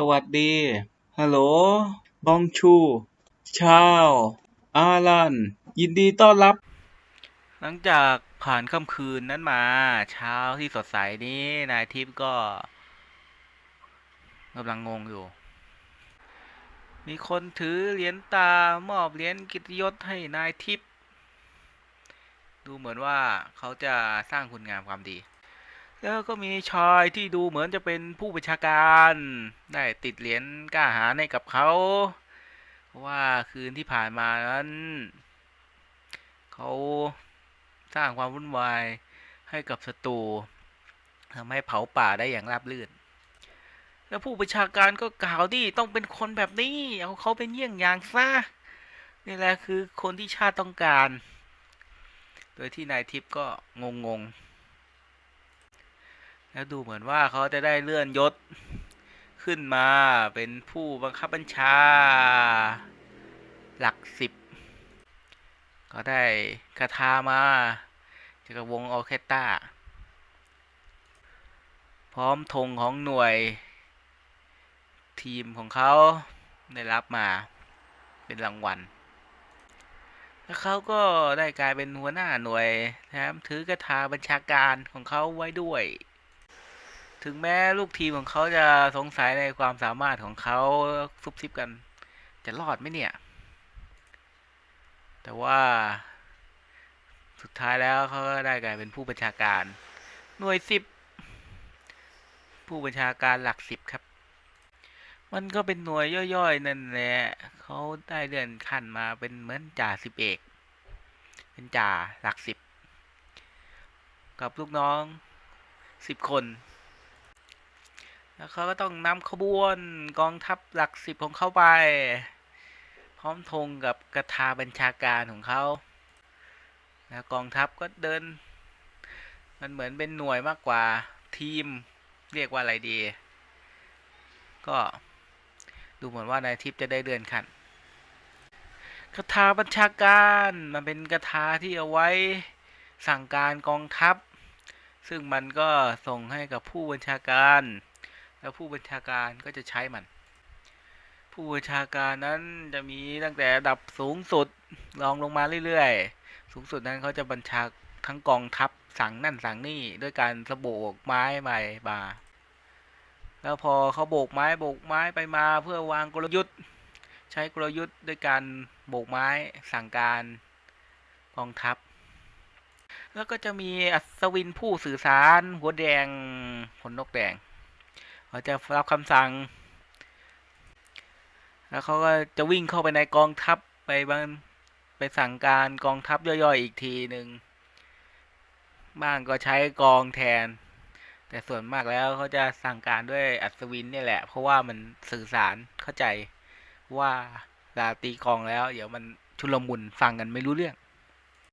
สวัสดี ฮัลโหล บองชู ชาว อารัน ยินดีต้อนรับ หลังจากผ่านค่ำคืนนั้นมา เช้าที่สดใสนี้ นายทิพย์ก็กำลังงงอยู่ มีคนถือเหรียญตามอบเหรียญกิตยศให้นายทิพย์ดูเหมือนว่าเขาจะสร้างคุณงามความดี แล้วก็มีชายที่ดูเหมือนจะเป็นผู้บัญชาการ ได้ติดเหรียญกล้าหาให้กับเขาเพราะว่าคืนที่ผ่านมานั้นเขาสร้างความวุ่นวายให้กับศัตรูทำให้เผาป่าได้อย่างราบรื่น แล้วผู้บัญชาการก็กล่าวดิต้องเป็นคนแบบนี้ เอาเขาเป็นเยี่ยงอย่างซะนี่แหละคือคนที่ชาติต้องการ โดยที่นายทิพย์ก็งงงๆ แล้วดูเหมือนว่าเขาจะได้เลื่อนยศขึ้นมาเป็นผู้บังคับบัญชา หลักสิบก็ได้คาถามาจากวงออเคสตราพร้อมธงของหน่วย ทีมของเขาได้รับมาเป็นรางวัล แล้วเขาก็ได้กลายเป็นหัวหน้าหน่วยแถมถือกระทาบัญชาการของเขาไว้ด้วย ถึงแม้ลูกทีมของเขาจะสงสัยในความสามารถของเขาซุบซิบกัน จะรอดไหมเนี่ย แต่ว่าสุดท้ายแล้วเขาก็ได้กลายเป็นผู้บัญชาการ หน่วยสิบผู้บัญชาการหลักสิบครับ มันก็เป็นหน่วยย่อยๆ นั่นแหละเขาได้เลื่อนขั้นมาเป็นเหมือนจ่าสิบเอกเป็นจ่าหลักสิบกับลูกน้องสิบคน แล้วเขาก็ต้องนำขบวนกองทัพหลักสิบของเขาไป พร้อมธงกับกระทาบัญชาการของเขาแล้วกองทัพก็เดิน มันเหมือนเป็นหน่วยมากกว่าทีมเรียกว่าอะไรดี ก็ดูเหมือนว่านายทิพย์จะได้เดือนขั้นคาถาบัญชาการมันเป็นคาถาที่เอาไว้สั่งการกองทัพ ซึ่งมันก็ส่งให้กับผู้บัญชาการ แล้วผู้บัญชาการก็จะใช้มัน ผู้บัญชาการนั้นจะมีตั้งแต่ดับสูงสุดรองลงมาเรื่อยๆ สูงสุดนั้นเขาจะบัญชาทั้งกองทัพสั่งนั่นสั่งนี่ด้วยการสะโบกไม้ใบมาแล้วพอเขาโบกไม้โบกไม้ไปมาเพื่อวางกลยุทธ์ ใช้กลยุทธ์ด้วยการโบกไม้สั่งการกองทัพ แล้วก็จะมีอัศวินผู้สื่อสาร หัวแดงขนนกแดง เขาจะรับคำสั่ง แล้วเขาก็จะวิ่งเข้าไปในกองทัพไปบางไปสั่งการกองทัพย่อยๆอีกทีหนึ่งบ้างก็ใช้กองแทน แต่ส่วนมากแล้วเขาจะสั่งการด้วยอัศวินนี่แหละ เพราะว่ามันสื่อสารเข้าใจว่าเวลาตีกองแล้ว เดี๋ยวมันชุลมุนฟังกันไม่รู้เรื่อง